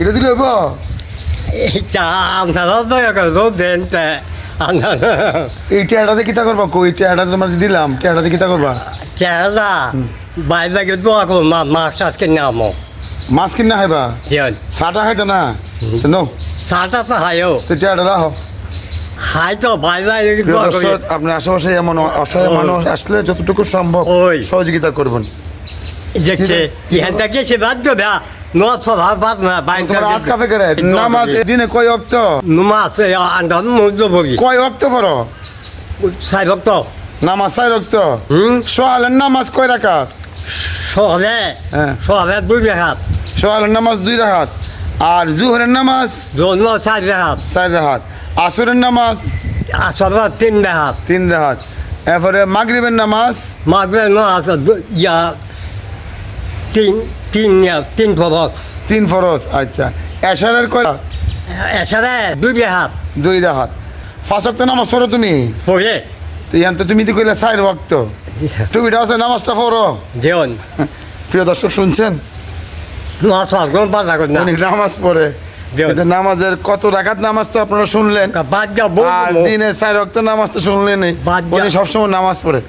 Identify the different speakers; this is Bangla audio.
Speaker 1: এটা দিলে হইব
Speaker 2: এইটা আপনারাও দয়া করে তো দেন আপনারা
Speaker 1: এই টেয়াটাতে কিতা করবা? কই টেয়াটাতে তোমার দিলাম টেয়াটাতে কিতা করবা?
Speaker 2: চেহারা বাইরে গিয়ে দোয়া করুন মা মাছ টাছকে নামো
Speaker 1: মাছ কিনা খাইবা চাটা খাইতো না? নো
Speaker 2: চাটা তো হাইও
Speaker 1: তো টেয়াটা রাখো।
Speaker 2: বাইরে
Speaker 1: আপনার আশেপাশে এমন অসহায়। মানুষ আসলে যতটুকু সম্ভব। সহযোগিতা করবেন।
Speaker 2: দেখছে ইহান থেকে সে বাদ দেবে নোয়া সভা বাদ না
Speaker 1: তোমার হাত কাপে করে নামাজ দিনে কয় অক্ত?
Speaker 2: নুমাস আন্দাজ মজা বগি
Speaker 1: কয় অক্ত পড়ো?
Speaker 2: সাই ভক্ত
Speaker 1: নামাজ চাই রক্ত
Speaker 2: হুম?
Speaker 1: সোহালের নামাজ কয় রাখাত
Speaker 2: শহরে
Speaker 1: হ্যাঁ।
Speaker 2: শহরে দুই রেখাত
Speaker 1: সোহালের নামাজ দুই রাখাত আর জুহরের নামাজ?
Speaker 2: জন্ম চার রেখাত
Speaker 1: চার রাহাত আসরের নামাজ?
Speaker 2: আসর তিন রেখাত
Speaker 1: তিন রাহাত এরপরে মাগরিবের নামাজ?
Speaker 2: মাগবে নামাজ ইয়া তিন তিন তিন ফবস
Speaker 1: তিন ফরজ আচ্ছা। এশারের কয় রাহাত?
Speaker 2: এসারে দুই রেখাত
Speaker 1: দুই রাহাত পাঁচ অক্ত নামাজ পড়ো তুমি?
Speaker 2: পড়ে।
Speaker 1: তো ইয়ান তো তুমি তো কইলে চার ওয়াক্ত। টুপিটা আছে নামাজটা পড়ো।
Speaker 2: যেন
Speaker 1: প্রিয় দর্শক শুনছেন? নামাজ পড়ে। নামাজের কত রাখাত নামাজ তো আপনারা শুনলেন? দিনে চার রক্ত নামাজ তো। উনি সবসময় নামাজ পড়ে।